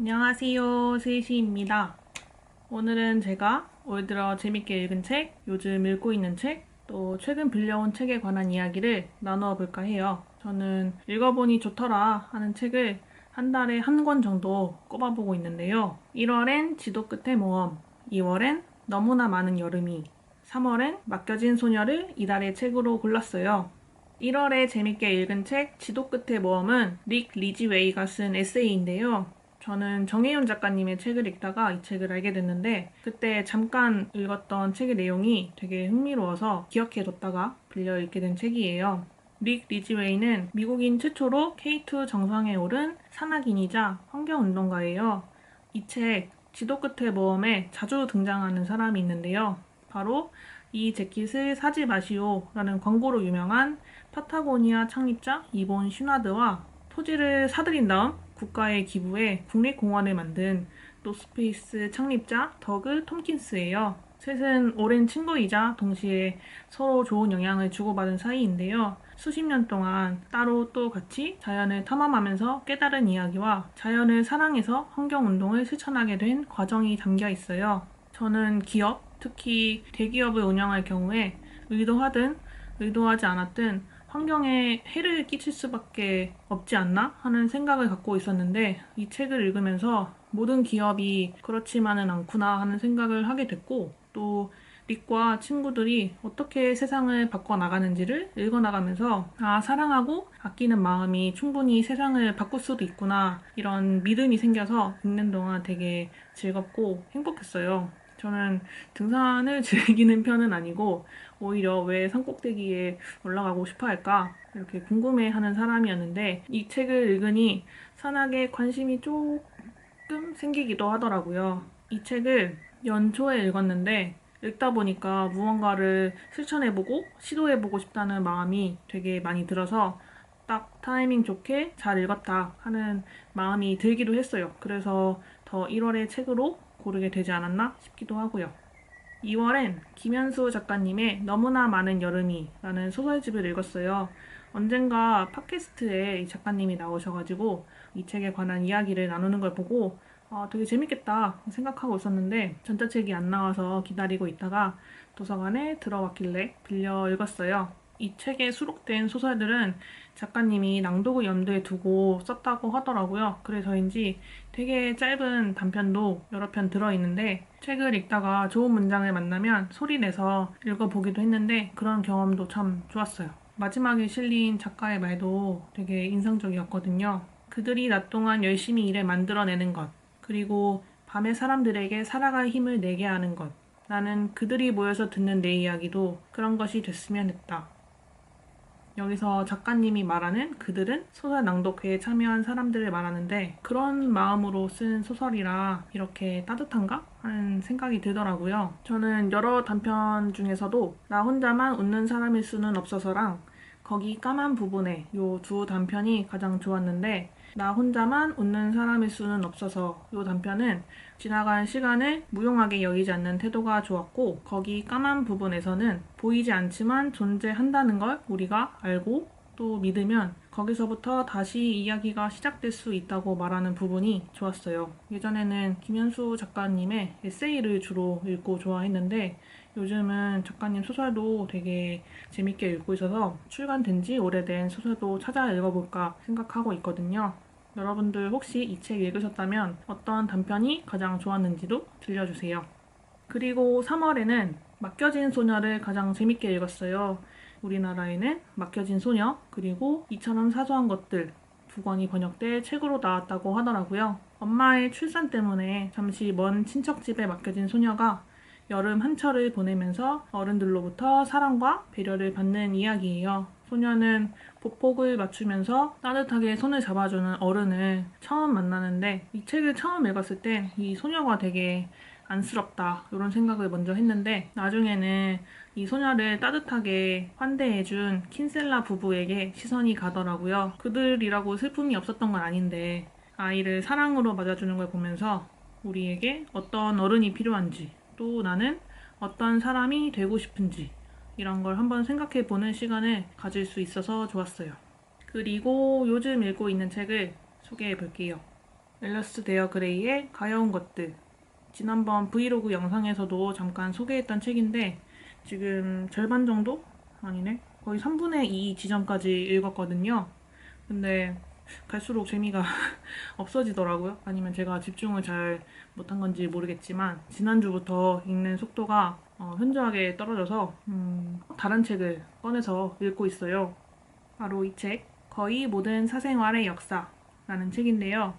안녕하세요. 스이시입니다. 오늘은 제가 올 들어 재밌게 읽은 책, 요즘 읽고 있는 책, 또 최근 빌려온 책에 관한 이야기를 나누어 볼까 해요. 저는 읽어보니 좋더라 하는 책을 한 달에 한 권 정도 꼽아보고 있는데요. 1월엔 지도 끝의 모험, 2월엔 너무나 많은 여름이, 3월엔 맡겨진 소녀를 이달의 책으로 골랐어요. 1월에 재밌게 읽은 책 지도 끝의 모험은 릭 리지웨이가 쓴 에세이인데요. 저는 정혜윤 작가님의 책을 읽다가 이 책을 알게 됐는데 그때 잠깐 읽었던 책의 내용이 되게 흥미로워서 기억해뒀다가 빌려 읽게 된 책이에요. 릭 리지웨이는 미국인 최초로 K2 정상에 오른 산악인이자 환경운동가예요. 이 책 지도 끝의 모험에 자주 등장하는 사람이 있는데요. 바로 이 재킷을 사지 마시오라는 광고로 유명한 파타고니아 창립자 이본 슈나드와 토지를 사들인 다음 국가에 기부해 국립공원을 만든 노스페이스 창립자 더그 톰킨스예요. 셋은 오랜 친구이자 동시에 서로 좋은 영향을 주고받은 사이인데요. 수십 년 동안 따로 또 같이 자연을 탐험하면서 깨달은 이야기와 자연을 사랑해서 환경운동을 실천하게 된 과정이 담겨 있어요. 저는 기업, 특히 대기업을 운영할 경우에 의도하든 의도하지 않았든 환경에 해를 끼칠 수밖에 없지 않나 하는 생각을 갖고 있었는데 이 책을 읽으면서 모든 기업이 그렇지만은 않구나 하는 생각을 하게 됐고 또 릭과 친구들이 어떻게 세상을 바꿔나가는지를 읽어나가면서 아 사랑하고 아끼는 마음이 충분히 세상을 바꿀 수도 있구나 이런 믿음이 생겨서 읽는 동안 되게 즐겁고 행복했어요. 저는 등산을 즐기는 편은 아니고 오히려 왜 산꼭대기에 올라가고 싶어 할까 이렇게 궁금해하는 사람이었는데 이 책을 읽으니 산악에 관심이 조금 생기기도 하더라고요. 이 책을 연초에 읽었는데 읽다 보니까 무언가를 실천해보고 시도해보고 싶다는 마음이 되게 많이 들어서 딱 타이밍 좋게 잘 읽었다 하는 마음이 들기도 했어요. 그래서 더 1월의 책으로 고르게 되지 않았나 싶기도 하고요. 2월엔 김현수 작가님의 너무나 많은 여름이 라는 소설집을 읽었어요. 언젠가 팟캐스트에 이 작가님이 나오셔가지고 이 책에 관한 이야기를 나누는 걸 보고 아, 되게 재밌겠다 생각하고 있었는데 전자책이 안 나와서 기다리고 있다가 도서관에 들어왔길래 빌려 읽었어요. 이 책에 수록된 소설들은 작가님이 낭독을 염두에 두고 썼다고 하더라고요. 그래서인지 되게 짧은 단편도 여러 편 들어있는데 책을 읽다가 좋은 문장을 만나면 소리 내서 읽어보기도 했는데 그런 경험도 참 좋았어요. 마지막에 실린 작가의 말도 되게 인상적이었거든요. 그들이 낮 동안 열심히 일을 만들어내는 것, 그리고 밤에 사람들에게 살아갈 힘을 내게 하는 것. 나는 그들이 모여서 듣는 내 이야기도 그런 것이 됐으면 했다. 여기서 작가님이 말하는 그들은 소설 낭독회에 참여한 사람들을 말하는데 그런 마음으로 쓴 소설이라 이렇게 따뜻한가? 하는 생각이 들더라고요. 저는 여러 단편 중에서도 나 혼자만 웃는 사람일 수는 없어서랑 거기 까만 부분에 요 두 단편이 가장 좋았는데 나 혼자만 웃는 사람일 수는 없어서 이 단편은 지나간 시간을 무용하게 여기지 않는 태도가 좋았고 거기 까만 부분에서는 보이지 않지만 존재한다는 걸 우리가 알고 또 믿으면 거기서부터 다시 이야기가 시작될 수 있다고 말하는 부분이 좋았어요. 예전에는 김현수 작가님의 에세이를 주로 읽고 좋아했는데 요즘은 작가님 소설도 되게 재밌게 읽고 있어서 출간된 지 오래된 소설도 찾아 읽어볼까 생각하고 있거든요. 여러분들 혹시 이 책 읽으셨다면 어떤 단편이 가장 좋았는지도 들려주세요. 그리고 3월에는 맡겨진 소녀를 가장 재밌게 읽었어요. 우리나라에는 맡겨진 소녀, 그리고 이처럼 사소한 것들 두 권이 번역돼 책으로 나왔다고 하더라고요. 엄마의 출산 때문에 잠시 먼 친척 집에 맡겨진 소녀가 여름 한철을 보내면서 어른들로부터 사랑과 배려를 받는 이야기예요. 소녀는 보폭을 맞추면서 따뜻하게 손을 잡아주는 어른을 처음 만나는데 이 책을 처음 읽었을 때 이 소녀가 되게 안쓰럽다 이런 생각을 먼저 했는데 나중에는 이 소녀를 따뜻하게 환대해준 킨셀라 부부에게 시선이 가더라고요. 그들이라고 슬픔이 없었던 건 아닌데 아이를 사랑으로 맞아주는 걸 보면서 우리에게 어떤 어른이 필요한지 또 나는 어떤 사람이 되고 싶은지 이런 걸 한번 생각해 보는 시간을 가질 수 있어서 좋았어요. 그리고 요즘 읽고 있는 책을 소개해 볼게요. 앨러스 데어 그레이의 가여운 것들. 지난번 브이로그 영상에서도 잠깐 소개했던 책인데 지금 절반 정도? 아니네. 거의 3분의 2 지점까지 읽었거든요. 근데 갈수록 재미가 없어지더라고요. 아니면 제가 집중을 잘 못한 건지 모르겠지만 지난주부터 읽는 속도가 어, 현저하게 떨어져서 음, 다른 책을 꺼내서 읽고 있어요. 바로 이 책, 거의 모든 사생활의 역사라는 책인데요.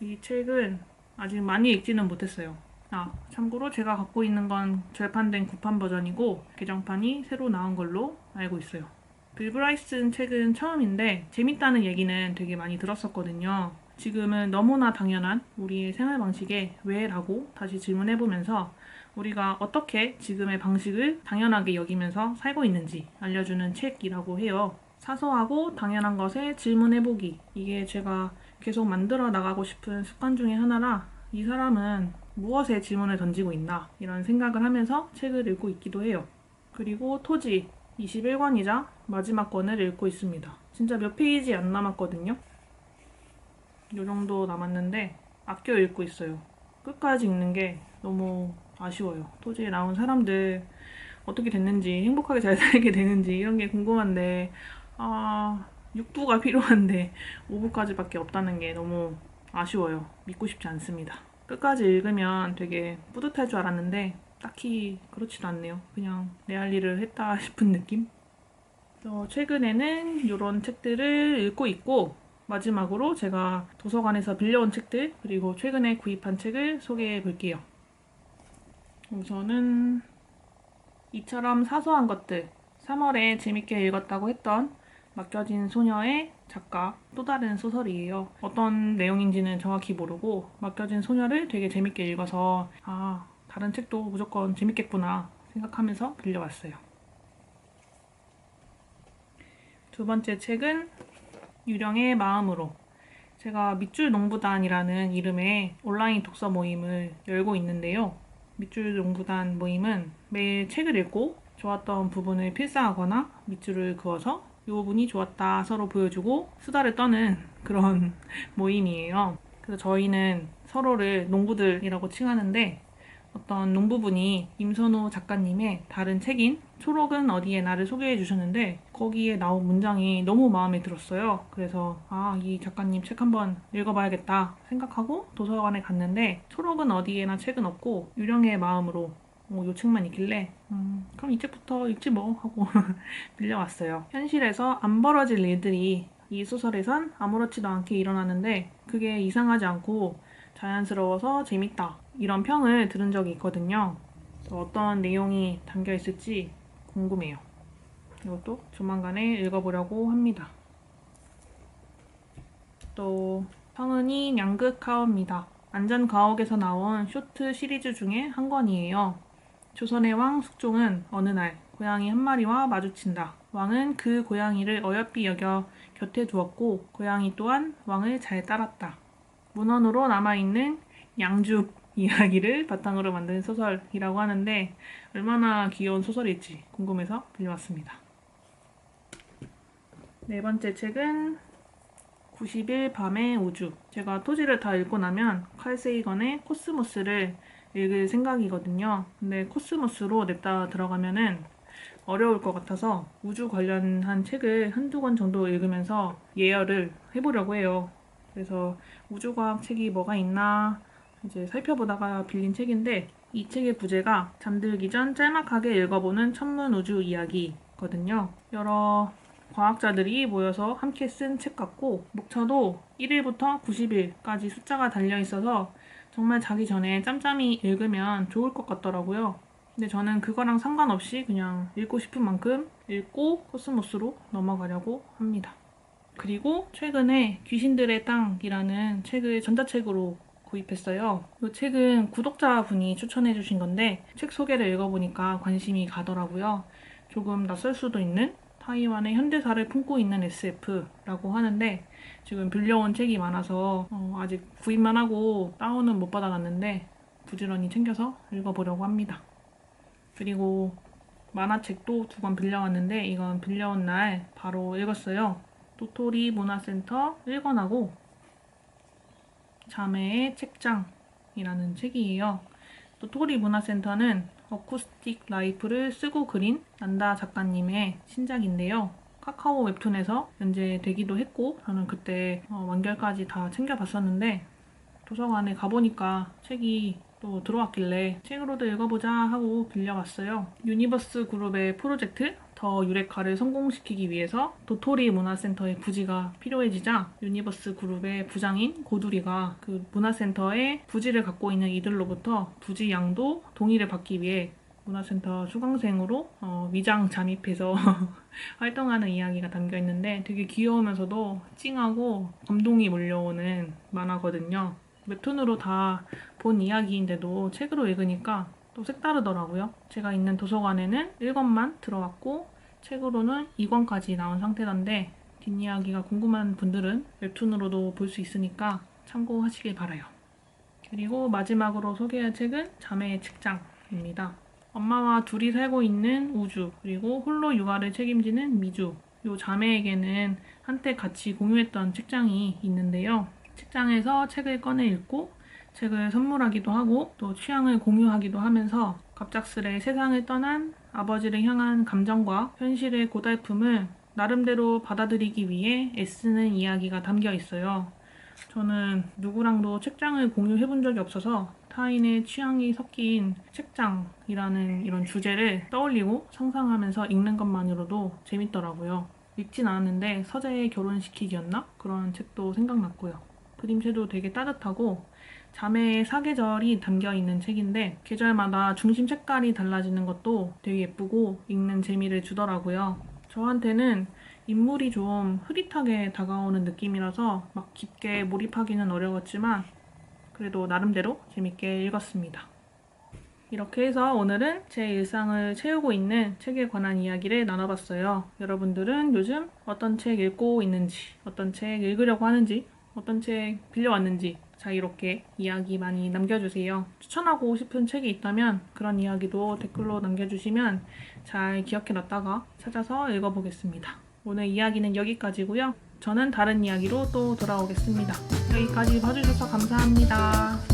이 책은 아직 많이 읽지는 못했어요. 아, 참고로 제가 갖고 있는 건 절판된 구판 버전이고 개정판이 새로 나온 걸로 알고 있어요. 빌 브라이슨 책은 처음인데 재밌다는 얘기는 되게 많이 들었었거든요. 지금은 너무나 당연한 우리의 생활 방식에 왜라고 다시 질문해 보면서 우리가 어떻게 지금의 방식을 당연하게 여기면서 살고 있는지 알려주는 책이라고 해요. 사소하고 당연한 것에 질문해 보기. 이게 제가 계속 만들어 나가고 싶은 습관 중에 하나라 이 사람은 무엇에 질문을 던지고 있나 이런 생각을 하면서 책을 읽고 있기도 해요. 그리고 토지 21권이자 마지막 권을 읽고 있습니다. 진짜 몇 페이지 안 남았거든요. 요 정도 남았는데 아껴 읽고 있어요. 끝까지 읽는 게 너무 아쉬워요. 토지에 나온 사람들 어떻게 됐는지 행복하게 잘 살게 되는지 이런 게 궁금한데 아 6부가 필요한데 5부까지밖에 없다는 게 너무 아쉬워요. 믿고 싶지 않습니다. 끝까지 읽으면 되게 뿌듯할 줄 알았는데 딱히 그렇지도 않네요. 그냥 내 할 일을 했다 싶은 느낌? 어, 최근에는 이런 책들을 읽고 있고 마지막으로 제가 도서관에서 빌려온 책들 그리고 최근에 구입한 책을 소개해 볼게요. 우선은 이처럼 사소한 것들 3월에 재밌게 읽었다고 했던 맡겨진 소녀의 작가 또 다른 소설이에요. 어떤 내용인지는 정확히 모르고 맡겨진 소녀를 되게 재밌게 읽어서 아 다른 책도 무조건 재밌겠구나 생각하면서 빌려왔어요. 두 번째 책은 유령의 마음으로 제가 밑줄 농부단이라는 이름의 온라인 독서 모임을 열고 있는데요. 밑줄 농부단 모임은 매일 책을 읽고 좋았던 부분을 필사하거나 밑줄을 그어서 이 부분이 좋았다 서로 보여주고 수다를 떠는 그런 모임이에요. 그래서 저희는 서로를 농부들이라고 칭하는데 어떤 농부분이 임선호 작가님의 다른 책인 초록은 어디에 나를 소개해 주셨는데 거기에 나온 문장이 너무 마음에 들었어요. 그래서 아, 이 작가님 책 한번 읽어봐야겠다 생각하고 도서관에 갔는데 초록은 어디에나 책은 없고 유령의 마음으로 어, 요 책만 있길래 음, 그럼 이 책부터 읽지 뭐 하고 빌려왔어요. 현실에서 안 벌어질 일들이 이 소설에선 아무렇지도 않게 일어나는데 그게 이상하지 않고 자연스러워서 재밌다 이런 평을 들은 적이 있거든요. 어떤 내용이 담겨 있을지 궁금해요. 이것도 조만간에 읽어보려고 합니다. 또 성은이 양극가오입니다. 안전가옥에서 나온 쇼트 시리즈 중에 한 권이에요. 조선의 왕 숙종은 어느 날 고양이 한 마리와 마주친다. 왕은 그 고양이를 어여삐 여겨 곁에 두었고 고양이 또한 왕을 잘 따랐다. 문헌으로 남아있는 양줍 이야기를 바탕으로 만든 소설이라고 하는데 얼마나 귀여운 소설일지 궁금해서 빌려왔습니다. 네 번째 책은 90일 밤의 우주. 제가 토지를 다 읽고 나면 칼 세이건의 코스모스를 읽을 생각이거든요. 근데 코스모스로 냅다 들어가면은 어려울 것 같아서 우주 관련한 책을 한두 권 정도 읽으면서 예열을 해보려고 해요. 그래서 우주과학 책이 뭐가 있나 이제 살펴보다가 빌린 책인데 이 책의 부제가 잠들기 전 짤막하게 읽어보는 천문 우주 이야기거든요. 여러 과학자들이 모여서 함께 쓴 책 같고 목차도 1일부터 90일까지 숫자가 달려 있어서 정말 자기 전에 짬짬이 읽으면 좋을 것 같더라고요. 근데 저는 그거랑 상관없이 그냥 읽고 싶은 만큼 읽고 코스모스로 넘어가려고 합니다. 그리고 최근에 귀신들의 땅이라는 책을 전자책으로 구입했어요. 이 책은 구독자분이 추천해 주신 건데 책 소개를 읽어보니까 관심이 가더라고요. 조금 낯설 수도 있는 타이완의 현대사를 품고 있는 SF라고 하는데 지금 빌려온 책이 많아서 어, 아직 구입만 하고 다운은 못 받아놨는데 부지런히 챙겨서 읽어보려고 합니다. 그리고 만화책도 두 권 빌려왔는데 이건 빌려온 날 바로 읽었어요. 도토리 문화센터 1권하고 자매의 책장이라는 책이에요. 도토리 문화센터는 어쿠스틱 라이프를 쓰고 그린 난다 작가님의 신작인데요. 카카오 웹툰에서 연재되기도 했고 저는 그때 어, 완결까지 다 챙겨봤었는데 도서관에 가보니까 책이 또 들어왔길래 책으로도 읽어보자 하고 빌려갔어요. 유니버스 그룹의 프로젝트 더 유레카를 성공시키기 위해서 도토리 문화센터의 부지가 필요해지자 유니버스 그룹의 부장인 고두리가 그 문화센터의 부지를 갖고 있는 이들로부터 부지 양도 동의를 받기 위해 문화센터 수강생으로 어, 위장 잠입해서 활동하는 이야기가 담겨 있는데 되게 귀여우면서도 찡하고 감동이 몰려오는 만화거든요. 웹툰으로 다 본 이야기인데도 책으로 읽으니까 또 색다르더라고요. 제가 있는 도서관에는 1권만 들어왔고 책으로는 2권까지 나온 상태던데 뒷이야기가 궁금한 분들은 웹툰으로도 볼 수 있으니까 참고하시길 바라요. 그리고 마지막으로 소개할 책은 자매의 책장입니다. 엄마와 둘이 살고 있는 우주, 그리고 홀로 육아를 책임지는 미주. 요 자매에게는 한때 같이 공유했던 책장이 있는데요. 책장에서 책을 꺼내 읽고 책을 선물하기도 하고 또 취향을 공유하기도 하면서 갑작스레 세상을 떠난 아버지를 향한 감정과 현실의 고달픔을 나름대로 받아들이기 위해 애쓰는 이야기가 담겨 있어요. 저는 누구랑도 책장을 공유해 본 적이 없어서 타인의 취향이 섞인 책장이라는 이런 주제를 떠올리고 상상하면서 읽는 것만으로도 재밌더라고요. 읽진 않았는데 서재의 결혼시키기였나? 그런 책도 생각났고요. 그림체도 되게 따뜻하고 자매의 사계절이 담겨 있는 책인데 계절마다 중심 색깔이 달라지는 것도 되게 예쁘고 읽는 재미를 주더라고요. 저한테는 인물이 좀 흐릿하게 다가오는 느낌이라서 막 깊게 몰입하기는 어려웠지만 그래도 나름대로 재밌게 읽었습니다. 이렇게 해서 오늘은 제 일상을 채우고 있는 책에 관한 이야기를 나눠봤어요. 여러분들은 요즘 어떤 책 읽고 있는지, 어떤 책 읽으려고 하는지, 어떤 책 빌려왔는지 자유롭게 이야기 많이 남겨주세요. 추천하고 싶은 책이 있다면 그런 이야기도 댓글로 남겨주시면 잘 기억해놨다가 찾아서 읽어보겠습니다. 오늘 이야기는 여기까지고요. 저는 다른 이야기로 또 돌아오겠습니다. 여기까지 봐주셔서 감사합니다.